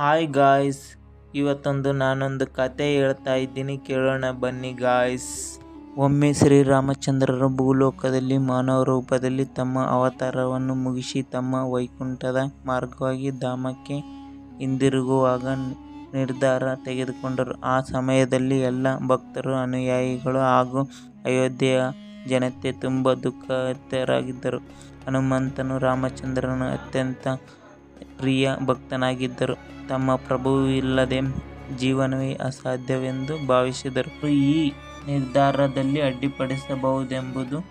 Hi guys ಇವತ್ತೊಂದು ನಾನೊಂದು ಕತೆ ಹೇಳ್ತಾ ಇದ್ದೀನಿ, ಕೇಳೋಣ ಬನ್ನಿ ಗಾಯ್ಸ್ ಒಮ್ಮೆ ಶ್ರೀರಾಮಚಂದ್ರರು ಭೂಲೋಕದಲ್ಲಿ ಮಾನವ ರೂಪದಲ್ಲಿ ತಮ್ಮ ಅವತಾರವನ್ನು ಮುಗಿಸಿ ತಮ್ಮ ವೈಕುಂಠದ ಮಾರ್ಗವಾಗಿ ಧಾಮಕ್ಕೆ ಹಿಂದಿರುಗುವಾಗ ನಿರ್ಧಾರ ತೆಗೆದುಕೊಂಡರು. ಆ ಸಮಯದಲ್ಲಿ ಎಲ್ಲ ಭಕ್ತರು, ಅನುಯಾಯಿಗಳು ಹಾಗೂ ಅಯೋಧ್ಯೆಯ ಜನತೆ ತುಂಬ ದುಃಖಿತರಾಗಿದ್ದರು. ಹನುಮಂತನು ರಾಮಚಂದ್ರನ ಅತ್ಯಂತ ಪ್ರಿಯ ಭಕ್ತನಾಗಿದ್ದರು ತಮ್ಮ ಪ್ರಭುವಿಲ್ಲದೆ ಜೀವನವೇ ಅಸಾಧ್ಯವೆಂದು ಭಾವಿಸಿದರು. ಈ ನಿರ್ಧಾರದಲ್ಲಿ ಅಡ್ಡಿಪಡಿಸಬಹುದೆಂಬುದು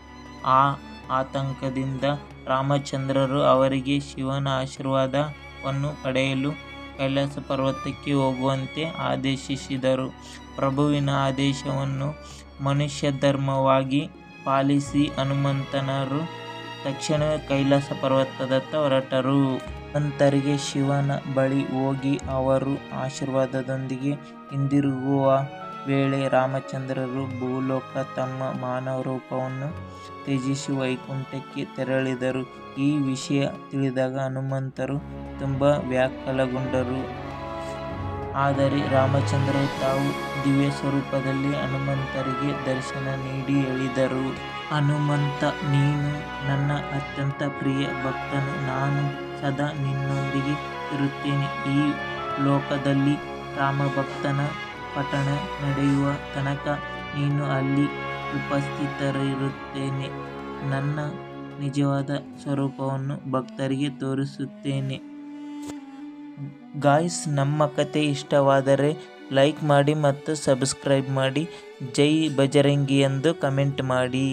ಆ ಆತಂಕದಿಂದ ರಾಮಚಂದ್ರರು ಅವರಿಗೆ ಶಿವನ ಆಶೀರ್ವಾದವನ್ನು ಪಡೆಯಲು ಕೈಲಾಸ ಪರ್ವತಕ್ಕೆ ಹೋಗುವಂತೆ ಆದೇಶಿಸಿದರು. ಪ್ರಭುವಿನ ಆದೇಶವನ್ನು ಮನುಷ್ಯ ಧರ್ಮವಾಗಿ ಪಾಲಿಸಿ ಹನುಮಂತನರು ತಕ್ಷಣವೇ ಕೈಲಾಸ ಪರ್ವತದತ್ತ ಹೊರಟರು. ಅಂತರಿಗೆ ಶಿವನ ಬಳಿ ಹೋಗಿ ಅವರು ಆಶೀರ್ವಾದದೊಂದಿಗೆ, ಹಿಂದಿರುಗುವ ವೇಳೆ ರಾಮಚಂದ್ರರು ಭೂಲೋಕ ತಮ್ಮ ಮಾನವ ರೂಪವನ್ನು ತ್ಯಜಿಸಿ ವೈಕುಂಠಕ್ಕೆ ತೆರಳಿದರು. ಈ ವಿಷಯ ತಿಳಿದಾಗ ಹನುಮಂತರು ತುಂಬ ವ್ಯಾಕುಲಗೊಂಡರು. ಆದರೆ ರಾಮಚಂದ್ರರು ತಾವು ದಿವ್ಯ ಸ್ವರೂಪದಲ್ಲಿ ಹನುಮಂತರಿಗೆ ದರ್ಶನ ನೀಡಿ ಹೇಳಿದರು. ಹನುಮಂತ, ನೀನು ನನ್ನ ಅತ್ಯಂತ ಪ್ರಿಯ ಭಕ್ತನು. ನಾನು ಸದಾ ನಿನ್ನೊಂದಿಗೆ ಇರುತ್ತೇನೆ. ಈ ಲೋಕದಲ್ಲಿ ರಾಮ ಭಕ್ತನ ಪಠಣ ನಡೆಯುವ ತನಕ ನೀನು ಅಲ್ಲಿ ಉಪಸ್ಥಿತರಿರುತ್ತೇನೆ. ನನ್ನ ನಿಜವಾದ ಸ್ವರೂಪವನ್ನು ಭಕ್ತರಿಗೆ ತೋರಿಸುತ್ತೇನೆ. ಗಾಯ್ಸ್ ನಮ್ಮ ಕತೆ ಇಷ್ಟವಾದರೆ ಲೈಕ್ ಮಾಡಿ ಮತ್ತು ಸಬ್ಸ್ಕ್ರೈಬ್ ಮಾಡಿ. ಜೈ ಬಜರಂಗಿ ಎಂದು ಕಮೆಂಟ್ ಮಾಡಿ.